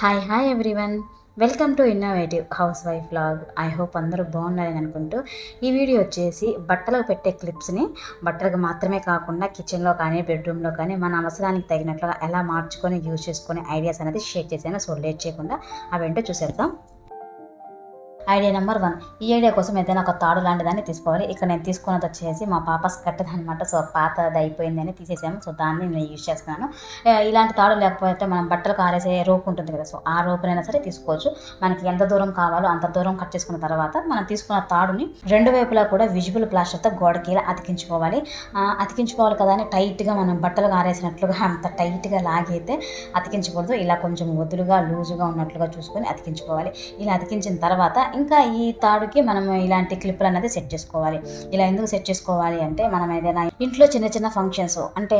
Hi hi everyone welcome to innovative housewife log I hope అందరూ బాగున్నారని అనుకుంటూ ఈ వీడియో వచ్చేసి బట్టలకు పెట్టే క్లిప్స్ని బట్టలకు మాత్రమే కాకుండా కిచెన్లో కానీ బెడ్రూమ్లో కానీ మన అవసరానికి తగినట్లుగా ఎలా మార్చుకొని యూజ్ చేసుకునే ఐడియాస్ అనేది షేర్ చేశాను సో లేట్ చేయకుండా అవేంటో చూసేద్దాం. Idea number one. ఈ ఐడియా కోసం ఏదైనా ఒక తాడు లాంటిదాన్ని తీసుకోవాలి. ఇక్కడ నేను తీసుకున్నది వచ్చేసి మా పాప స్కర్ట్ అనమాట సో పాతది అయిపోయింది అని తీసేసాము. సో దాన్ని నేను యూజ్ చేస్తున్నాను. ఇలాంటి తాడు లేకపోతే మనం బట్టలు ఆరేసే రోపు ఉంటుంది కదా. సో ఆ రోపునైనా సరే తీసుకోవచ్చు. మనకి ఎంత దూరం కావాలో అంత దూరం కట్ చేసుకున్న తర్వాత మనం తీసుకున్న తాడుని రెండు వైపులా కూడా విజిబుల్ ప్లాస్టర్తో గోడకి ఇలా అతికించుకోవాలి అతికించుకోవాలి కదా అని టైట్గా మనం బట్టలు ఆరేసినట్లుగా అంత టైట్గా లాగైతే అతికించకూడదు. ఇలా కొంచెం వదులుగా లూజుగా ఉన్నట్లుగా చూసుకొని అతికించుకోవాలి. ఇలా అతికించిన తర్వాత ఇంకా ఈ తాడుకి మనం ఇలాంటి క్లిప్పులు అనేది సెట్ చేసుకోవాలి. ఇలా ఎందుకు సెట్ చేసుకోవాలి అంటే మనం ఏదైనా ఇంట్లో చిన్న చిన్న ఫంక్షన్స్ అంటే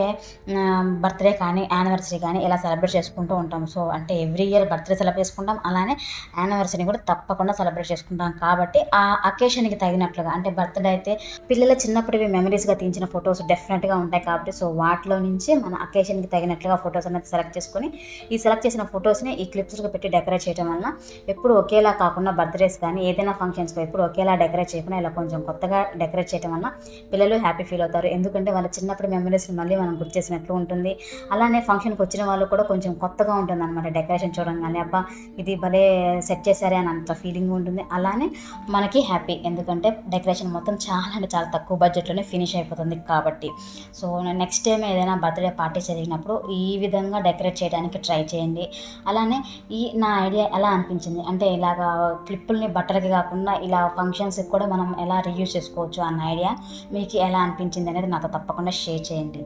బర్త్డే కానీ యానివర్సరీ కానీ ఇలా సెలబ్రేట్ చేసుకుంటూ ఉంటాం. సో అంటే ఎవ్రీ ఇయర్ బర్త్డే సెలబ్రేట్ చేసుకుంటాం. అలానే యానివర్సరీ కూడా తప్పకుండా సెలబ్రేట్ చేసుకుంటాం. కాబట్టి ఆ అకేషన్కి తగినట్లుగా అంటే బర్త్డే అయితే పిల్లల చిన్నప్పటివి మెమరీస్గా తీయించిన ఫొటోస్ డెఫినెట్గా ఉంటాయి కాబట్టి సో వాటిలో నుంచి మన అకేషన్కి తగినట్లుగా ఫొటోస్ అనేది సెలెక్ట్ చేసుకొని ఈ సెలెక్ట్ చేసిన ఫొటోస్ని ఈ క్లిప్స్గా పెట్టి డెకరేట్ చేయడం వలన ఎప్పుడు ఒకేలా కాకుండా బర్త్డేస్ కానీ ఏదైనా ఫంక్షన్స్కి ఎప్పుడు ఒకేలా డెకరేట్ చేయకుండా ఇలా కొంచెం కొత్తగా డెకరేట్ చేయడం వల్ల పిల్లలు హ్యాపీ ఫీల్ అవుతారు. ఎందుకంటే వాళ్ళ చిన్నప్పుడు మెమరీస్ని మళ్ళీ మనం గుర్తు చేసినట్లు ఉంటుంది. అలానే ఫంక్షన్కి వచ్చిన వాళ్ళు కూడా కొంచెం కొత్తగా ఉంటుంది అనమాట డెకరేషన్ చూడడం కానీ అబ్బా ఇది భలే సెట్ చేశారే అని అంత ఫీలింగ్ ఉంటుంది. అలానే మనకి హ్యాపీ ఎందుకంటే డెకరేషన్ మొత్తం చాలా అంటే చాలా తక్కువ బడ్జెట్లోనే ఫినిష్ అయిపోతుంది కాబట్టి. సో నెక్స్ట్ టైం ఏదైనా బర్త్డే పార్టీ జరిగినప్పుడు ఈ విధంగా డెకరేట్ చేయడానికి ట్రై చేయండి. అలానే ఈ నా ఐడియా ఎలా అనిపించింది? అంటే ఇలాగా క్లిప్పుల్ని బట్టలకి కాకుండా ఇలా ఫంక్షన్స్కి కూడా మనం ఎలా రియూజ్ చేసుకోవచ్చు అన్న ఐడియా మీకు ఎలా అనిపించింది అనేది నాతో తప్పకుండా షేర్ చేయండి.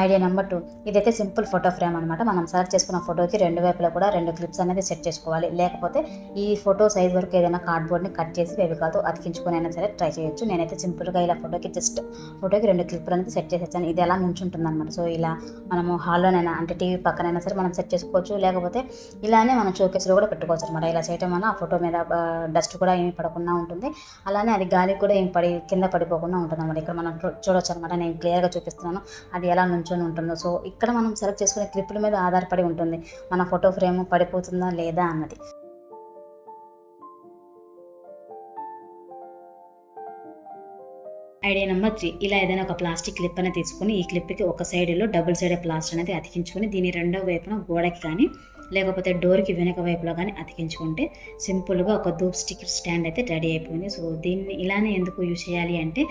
Idea number two. ఇదైతే సింపుల్ ఫోటో ఫ్రేమ్ అనమాట మనం సెలెక్ట్ చేసుకున్న ఫోటోకి రెండు వైపులా కూడా రెండు క్లిప్స్ అనేది సెట్ చేసుకోవాలి. లేకపోతే ఈ ఫోటో సైజ్ వరకు ఏదైనా కార్డ్బోర్డ్ని కట్ చేసి ఫెవికాల్తో అతికించుకొని అయినా సరే ట్రై చేయొచ్చు. నేనైతే సింపుల్గా ఇలా ఫోటోకి జస్ట్ ఫోటోకి రెండు క్లిప్లు అనేది సెట్ చేసేసాను. ఇది ఎలా నుంచుంటుంది అనమాట సో ఇలా మనము హాల్లోనైనా అంటే టీవీ పక్కనైనా సరే మనం సెట్ చేసుకోవచ్చు. లేకపోతే ఇలానే మనం షోకేస్లో కూడా పెట్టుకోవచ్చు అనమాట ఇలా చేయడం వల్ల ఆ ఫోటో మీద డస్ట్ కూడా ఏమి పడకుండా ఉంటుంది. అలానే అది గాలికి కూడా ఏం పడి కింద పడిపోకుండా ఉంటుంది అనమాట ఇక్కడ మనం చూడొచ్చు అనమాట నేను క్లియర్గా చూపిస్తున్నాను. అది ఎలా నుంచొని ఉంటుందో. సో ఇక్కడ మనం సెలెక్ట్ చేసుకునే క్లిప్పుల మీద ఆధారపడి ఉంటుంది. మన ఫోటో ఫ్రేమ్ పడిపోతుందా లేదా అన్నది. ఐడియా నెంబర్ త్రీ ఇలా ఏదైనా ఒక ప్లాస్టిక్ క్లిప్ అనేది తీసుకుని ఈ క్లిప్కి ఒక సైడ్లో డబుల్ సైడ్ ప్లాస్టర్ అనేది అతికించుకొని దీని రెండో వైపున గోడకి కానీ లేకపోతే డోర్కి వెనక వైపులో కానీ అతికించుకుంటే సింపుల్గా ఒక ధూప్ స్టిక్ స్టాండ్ అయితే రెడీ అయిపోయింది. సో దీన్ని ఇలానే ఎందుకు యూజ్ చేయాలి అంటే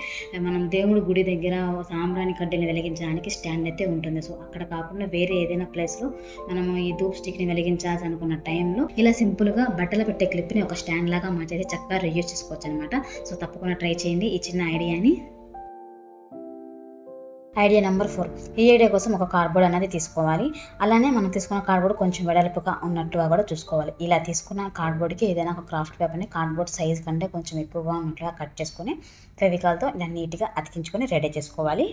మనం దేవుడి గుడి దగ్గర సాంబ్రాణి కడ్డీని వెలిగించడానికి స్టాండ్ అయితే ఉంటుంది. సో అక్కడ కాకుండా వేరే ఏదైనా ప్లేస్లో మనము ఈ ధూప్ స్టిక్ని వెలిగించాల్సి అనుకున్న టైంలో ఇలా సింపుల్గా బట్టలు పెట్టే క్లిప్ని ఒక స్టాండ్ లాగా మార్చేసి చక్కగా రియూజ్ చేసుకోవచ్చు అనమాట సో తప్పకుండా ట్రై చేయండి. ఈ చిన్న ఐడియాని ఐడియా నెంబర్ ఫోర్. ఈ ఐడియా కోసం ఒక కార్డ్బోర్డ్ అనేది తీసుకోవాలి. అలానే మనం తీసుకున్న కార్డ్బోర్డ్ కొంచెం వెడల్పుగా ఉన్నట్టుగా కూడా చూసుకోవాలి. ఇలా తీసుకున్న కార్డ్బోర్డ్కి ఏదైనా ఒక క్రాఫ్ట్ పేపర్ని కార్డ్బోర్డ్ సైజ్ కంటే కొంచెం ఎక్కువగా ఉన్నట్లుగా కట్ చేసుకుని ఫెవికాల్తో ఇలా నీట్గా అతికించుకొని రెడీ చేసుకోవాలి.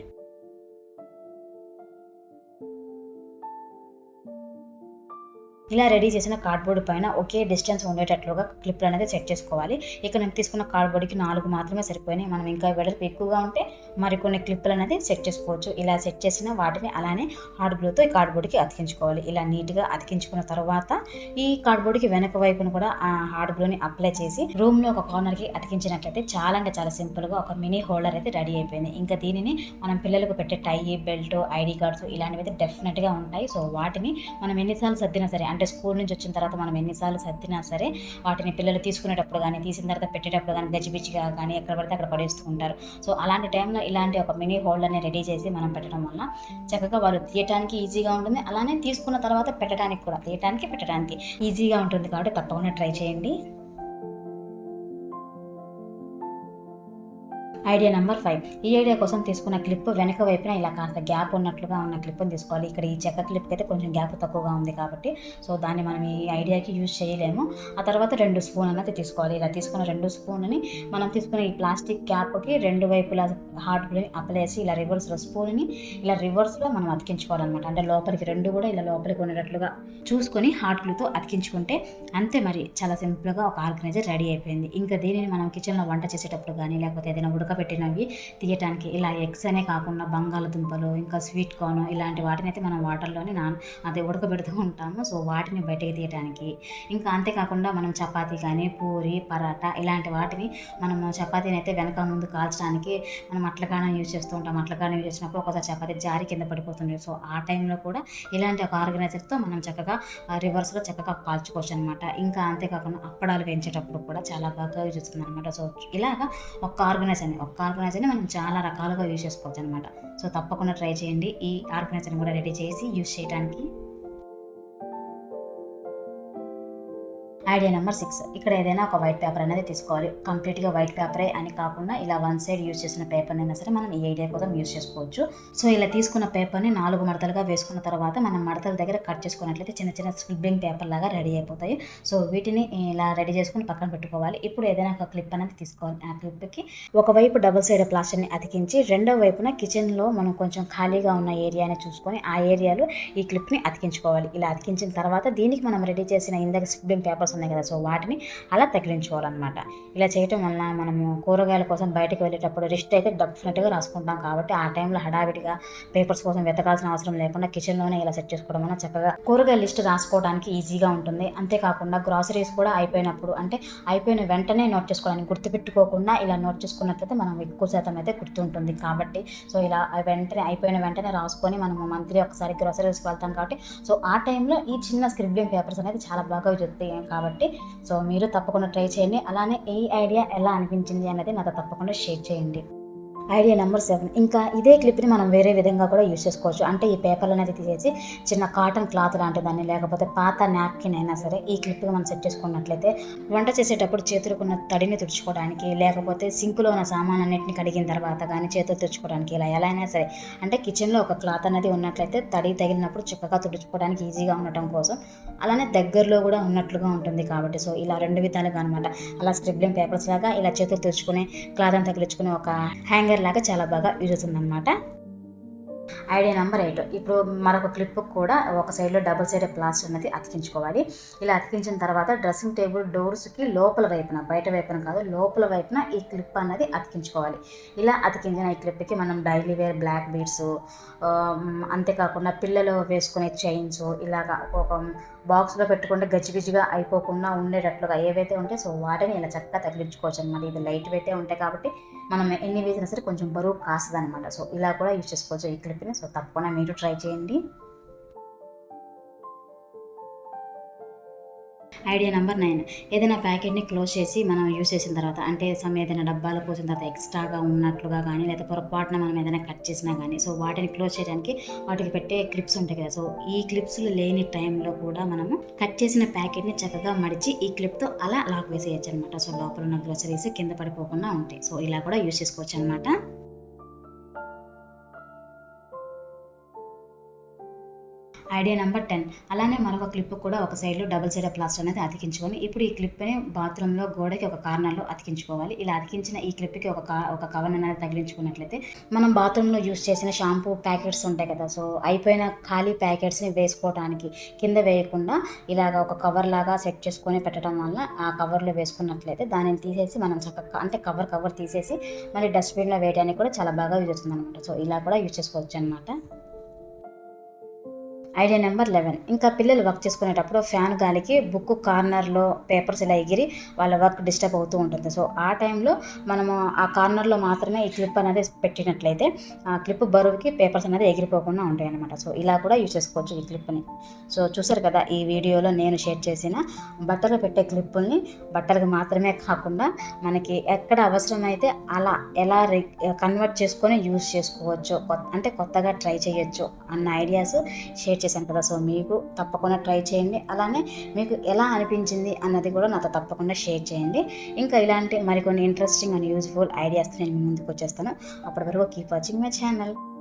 ఇలా రెడీ చేసిన కార్డ్బోర్డ్ పైన ఒకే డిస్టెన్స్ ఉండేటట్లుగా క్లిప్లు అనేది సెట్ చేసుకోవాలి. ఇక్కడ నేను తీసుకున్న కార్డ్బోర్డ్కి నాలుగు మాత్రమే సరిపోయినాయి. మనం ఇంకా వెడల్పు ఎక్కువగా ఉంటే మరికొన్ని క్లిప్పులు అనేది సెట్ చేసుకోవచ్చు. ఇలా సెట్ చేసిన వాటిని అలానే హార్డ్ గ్లూతో ఈ కార్డ్బోర్డ్కి అతికించుకోవాలి. ఇలా నీట్గా అతికించుకున్న తర్వాత ఈ కార్డ్బోర్డ్కి వెనక వైపును కూడా ఆ హార్డ్ గ్లూని అప్లై చేసి రూమ్లో ఒక కార్నర్కి అతికించినట్లయితే చాలా అంటే చాలా సింపుల్గా ఒక మినీ హోల్డర్ అయితే రెడీ అయిపోయింది. ఇంకా దీనిని మనం పిల్లలకు పెట్టే టై బెల్ట్ ఐడి కార్డ్స్ ఇలాంటివి అయితే డెఫినెట్గా ఉంటాయి. సో వాటిని మనం ఎన్నిసార్లు సర్దినా సరే అంటే స్కూల్ నుంచి వచ్చిన తర్వాత మనం ఎన్నిసార్లు సర్దినా సరే వాటిని పిల్లలు తీసుకునేటప్పుడు కానీ తీసిన తర్వాత పెట్టేటప్పుడు కానీ గజిబిజిగా కానీ ఎక్కడ పడితే అక్కడ పడేస్తూ ఉంటారు. సో అలాంటి టైంలో ఇలాంటి ఒక మినీ హోల్డర్ని రెడీ చేసి మనం పెట్టడం వల్ల చక్కగా వాళ్ళు తీయటానికి ఈజీగా ఉంటుంది. అలానే తీసుకున్న తర్వాత పెట్టడానికి కూడా తీయటానికి పెట్టడానికి ఈజీగా ఉంటుంది కాబట్టి తప్పకుండా ట్రై చేయండి. Idea number five. ఈ ఐడియా కోసం తీసుకున్న క్లిప్ వెనక వైపున ఇలా కాస్త గ్యాప్ ఉన్నట్లుగా ఉన్న క్లిప్ని తీసుకోవాలి. ఇక్కడ ఈ చెక్క క్లిప్కి అయితే కొంచెం గ్యాప్ తక్కువగా ఉంది కాబట్టి సో దాన్ని మనం ఈ ఐడియాకి యూజ్ చేయలేము. ఆ తర్వాత రెండు స్పూన్ అనేది తీసుకోవాలి. ఇలా తీసుకున్న రెండు స్పూన్ని మనం తీసుకున్న ఈ ప్లాస్టిక్ క్యాప్కి రెండు వైపులా హార్ట్ గ్లూని అప్లేసి ఇలా రివర్స్లో స్పూన్ని ఇలా రివర్స్లో మనం అతికించుకోవాలన్నమాట. అంటే లోపలికి రెండు కూడా ఇలా లోపలికి ఉండేటట్లుగా చూసుకొని హార్డ్ గ్లూతో అతికించుకుంటే అంతే మరి. చాలా సింపుల్గా ఒక ఆర్గనైజర్ రెడీ అయిపోయింది. ఇంకా దీనిని మనం కిచెన్లో వంట చేసేటప్పుడు కానీ లేకపోతే ఏదైనా ఉడకబెట్టినవి తీయటానికి. ఇలా ఎగ్స్ అనే కాకుండా బంగాళదుంపలు ఇంకా స్వీట్ కార్న్ ఇలాంటి వాటిని అయితే మనం వాటర్లోనే నాన్ అదే ఉడకబెడుతూ ఉంటాము. సో వాటిని బయటకు తీయటానికి. ఇంకా అంతేకాకుండా మనం చపాతీ కానీ పూరి పరాటా ఇలాంటి వాటిని మనము చపాతీని అయితే వెనక ముందు కాల్చడానికి మనం అట్లకాడం యూజ్ చేస్తూ ఉంటాం. అట్లకాడం యూజ్ చేసినప్పుడు ఒకసారి చపాతీ జారి కింద పడిపోతుంది. సో ఆ టైంలో కూడా ఇలాంటి ఒక ఆర్గనైజర్తో మనం చక్కగా రివర్స్లో చక్కగా కాల్చుకోవచ్చు అనమాట ఇంకా అంతేకాకుండా అప్పడాలు వేయించేటప్పుడు కూడా చాలా బాగా యూజ్ చేస్తుంది అనమాట సో ఇలాగా ఒక ఆర్గనైజర్ని ఒక్క ఆర్గనైజర్ని మనం చాలా రకాలుగా యూజ్ చేసుకోవచ్చు అనమాట సో తప్పకుండా ట్రై చేయండి. ఈ ఆర్గనైజర్ని కూడా రెడీ చేసి యూజ్ చేయడానికి ఐడియా నెంబర్ సిక్స్ ఇక్కడ ఏదైనా ఒక వైట్ పేపర్ అనేది తీసుకోవాలి. కంప్లీట్గా వైట్ పేపరే అని కాకుండా ఇలా వన్ సైడ్ యూజ్ చేసిన పేపర్ని అయినా సరే మనం ఈ ఐడియా కోసం యూజ్ చేసుకోవచ్చు. సో ఇలా తీసుకున్న పేపర్ని నాలుగు మడతలుగా వేసుకున్న తర్వాత మనం మడతల దగ్గర కట్ చేసుకున్నట్లయితే చిన్న చిన్న స్క్రిబ్బింగ్ పేపర్ లాగా రెడీ అయిపోతాయి. సో వీటిని ఇలా రెడీ చేసుకుని పక్కన పెట్టుకోవాలి. ఇప్పుడు ఏదైనా ఒక క్లిప్ అనేది తీసుకోవాలి. ఆ క్లిప్కి ఒకవైపు డబుల్ సైడ్ ప్లాస్టర్ని అతికించి రెండో వైపున కిచెన్లో మనం కొంచెం ఖాళీగా ఉన్న ఏరియాని చూసుకొని ఆ ఏరియాలో ఈ క్లిప్ని అతికించుకోవాలి. ఇలా అతికించిన తర్వాత దీనికి మనం రెడీ చేసిన ఇందాక స్క్రిబ్బింగ్ పేపర్స్ ఉన్నాయి కదా. సో వాటిని అలా తగిలించుకోవాలన్నమాట. ఇలా చేయటం వలన మనము కూరగాయల కోసం బయటకు వెళ్ళేటప్పుడు రిస్ట్ అయితే డెఫినెట్గా రాసుకుంటాం కాబట్టి ఆ టైంలో హడావిడిగా పేపర్స్ కోసం వెతకాల్సిన అవసరం లేకుండా కిచెన్లోనే ఇలా సెట్ చేసుకోవడం వల్ల చక్కగా కూరగాయల లిస్ట్ రాసుకోవడానికి ఈజీగా ఉంటుంది. అంతేకాకుండా గ్రాసరీస్ కూడా అయిపోయినప్పుడు అంటే అయిపోయిన వెంటనే నోట్ చేసుకోవడానికి గుర్తుపెట్టుకోకుండా ఇలా నోట్ చేసుకున్నట్లయితే మనం ఎక్కువ శాతం అయితే గుర్తుంటుంది కాబట్టి. సో ఇలా వెంటనే అయిపోయిన వెంటనే రాసుకొని మనము మంత్లీ ఒకసారి గ్రాసరీస్కి వెళ్తాం కాబట్టి. సో ఆ టైంలో ఈ చిన్న స్క్రిబ్లింగ్ పేపర్స్ అనేది చాలా బాగా చెప్తాయి కాబట్టి సో మీరు తప్పకుండా ట్రై చేయండి. అలానే ఈ ఐడియా ఎలా అనిపించింది అనేది నాతో తప్పకుండా షేర్ చేయండి. Idea number seven. ఇంకా ఇదే క్లిప్ని మనం వేరే విధంగా కూడా యూజ్ చేసుకోవచ్చు. అంటే ఈ పేపర్లు అనేది తీసేసి చిన్న కాటన్ క్లాత్ లాంటి దాన్ని లేకపోతే పాత నాప్కిన్ అయినా సరే ఈ క్లిప్కి మనం సెట్ చేసుకున్నట్లయితే వంట చేసేటప్పుడు చేతులకున్న తడిని తుడుచుకోవడానికి లేకపోతే సింకులో ఉన్న సామాన్ అన్నింటిని కడిగిన తర్వాత కానీ చేతులు తుడుచుకోవడానికి ఇలా ఎలా అయినా సరే అంటే కిచెన్లో ఒక క్లాత్ అనేది ఉన్నట్లయితే తడి తగిలినప్పుడు చక్కగా తుడుచుకోవడానికి ఈజీగా ఉండటం కోసం అలానే దగ్గరలో కూడా ఉన్నట్లుగా ఉంటుంది కాబట్టి. సో ఇలా రెండు విధాలుగా అనమాట అలా స్క్రిబ్లింగ్ పేపర్స్ లాగా ఇలా చేతులు తుడుచుకుని క్లాత్ అని తగిలించుకునే ఒక హ్యాంగర్ లాగా చాలా బాగా యూజ్ అవుతుందన్నమాట ఐడియా నెంబర్ ఎయిట్. ఇప్పుడు మరొక క్లిప్ కూడా ఒక సైడ్లో డబుల్ సైడ్ ప్లాస్టర్ అనేది అతికించుకోవాలి. ఇలా అతికించిన తర్వాత డ్రెస్సింగ్ టేబుల్ డోర్స్కి లోపల వైపున బయట వైపున కాదు లోపల వైపున ఈ క్లిప్ అనేది అతికించుకోవాలి. ఇలా అతికించిన ఈ క్లిప్కి మనం డైలీ వేర్ బ్లాక్ బీడ్స్ అంతేకాకుండా పిల్లలు వేసుకునే చైన్స్ ఇలాగా ఒక బాక్స్లో పెట్టుకుంటే గజిబిజిగా అయిపోకుండా ఉండేటట్లుగా ఏవైతే ఉంటాయి సో వాటిని ఇలా చక్కగా తగిలించుకోవచ్చు అనమాట ఇది లైట్ వెయిటే ఉంటాయి కాబట్టి మనం ఎన్ని వేసినా సరే కొంచెం బరువు కాస్తుంది అనమాట సో ఇలా కూడా యూజ్ చేసుకోవచ్చు ఈ క్లిప్ని. సో తప్పకుండా మీరు ట్రై చేయండి. Idea number nine. ఏదైనా ప్యాకెట్ని క్లోజ్ చేసి మనం యూస్ చేసిన తర్వాత అంటే సమ్ ఏదైనా డబ్బాలు పోసిన తర్వాత ఎక్స్ట్రాగా ఉన్నట్లుగా కానీ లేదా పొరపాటున మనం ఏదైనా కట్ చేసినా కానీ సో వాటిని క్లోజ్ చేయడానికి వాటికి పెట్టే క్లిప్స్ ఉంటాయి కదా. సో ఈ క్లిప్స్ లేని టైంలో కూడా మనము కట్ చేసిన ప్యాకెట్ని చక్కగా మడిచి ఈ క్లిప్తో అలా లాక్ వేసేయచ్చు అనమాట సో లోపల ఉన్న గ్రోసరీస్ కింద పడిపోకుండా ఉంటాయి. సో ఇలా కూడా యూస్ చేసుకోవచ్చు అనమాట ఐడియా నెంబర్ టెన్. అలానే మరొక క్లిప్ కూడా ఒక సైడ్లో డబుల్ సైడ్ ప్లాస్టర్ అనేది అతికించుకొని ఇప్పుడు ఈ క్లిప్ని బాత్రూంలో గోడకి ఒక కార్నర్లో అతికించుకోవాలి. ఇలా అతికించిన ఈ క్లిప్కి ఒక ఒక కవర్ అనేది తగిలించుకున్నట్లయితే మనం బాత్రూంలో యూస్ చేసిన షాంపూ ప్యాకెట్స్ ఉంటాయి కదా సో అయిపోయిన ఖాళీ ప్యాకెట్స్ని వేసుకోవడానికి కింద వేయకుండా ఇలాగ ఒక కవర్ లాగా సెట్ చేసుకొని పెట్టడం వల్ల ఆ కవర్లో వేసుకున్నట్లయితే దానిని తీసేసి మనం చక్కగా అంటే కవర్ కవర్ తీసేసి మళ్ళీ డస్ట్బిన్లో వేయడానికి కూడా చాలా బాగా యూజ్ అవుతుంది అనమాట సో ఇలా కూడా యూజ్ చేసుకోవచ్చు అనమాట ఐడియా నెంబర్ లెవెన్. ఇంకా పిల్లలు వర్క్ చేసుకునేటప్పుడు ఫ్యాన్ గాలికి బుక్ కార్నర్లో పేపర్స్ ఇలా ఎగిరి వాళ్ళ వర్క్ డిస్టర్బ్ అవుతూ ఉంటుంది. సో ఆ టైంలో మనము ఆ కార్నర్లో మాత్రమే ఈ క్లిప్ అనేది పెట్టినట్లయితే ఆ క్లిప్ బరువుకి పేపర్స్ అనేది ఎగిరిపోకుండా ఉంటాయి అనమాట సో ఇలా కూడా యూజ్ చేసుకోవచ్చు ఈ క్లిప్ని. సో చూసారు కదా ఈ వీడియోలో నేను షేర్ చేసిన బట్టలు పెట్టే క్లిప్పుల్ని బట్టలకు మాత్రమే కాకుండా మనకి ఎక్కడ అవసరమైతే అలా ఎలా కన్వర్ట్ చేసుకొని యూజ్ చేసుకోవచ్చు. కొత్త అంటే కొత్తగా ట్రై చేయొచ్చు అన్న ఐడియాస్ షేర్ చేశాను కదా. సో మీకు తప్పకుండా ట్రై చేయండి. అలానే మీకు ఎలా అనిపించింది అన్నది కూడా నాతో తప్పకుండా షేర్ చేయండి. ఇంకా ఇలాంటి మరికొన్ని ఇంట్రెస్టింగ్ అండ్ యూజ్ఫుల్ ఐడియాస్తో నేను ముందుకు వచ్చేస్తాను. అప్పటి వరకు కీప్ వాచింగ్ మై ఛానల్.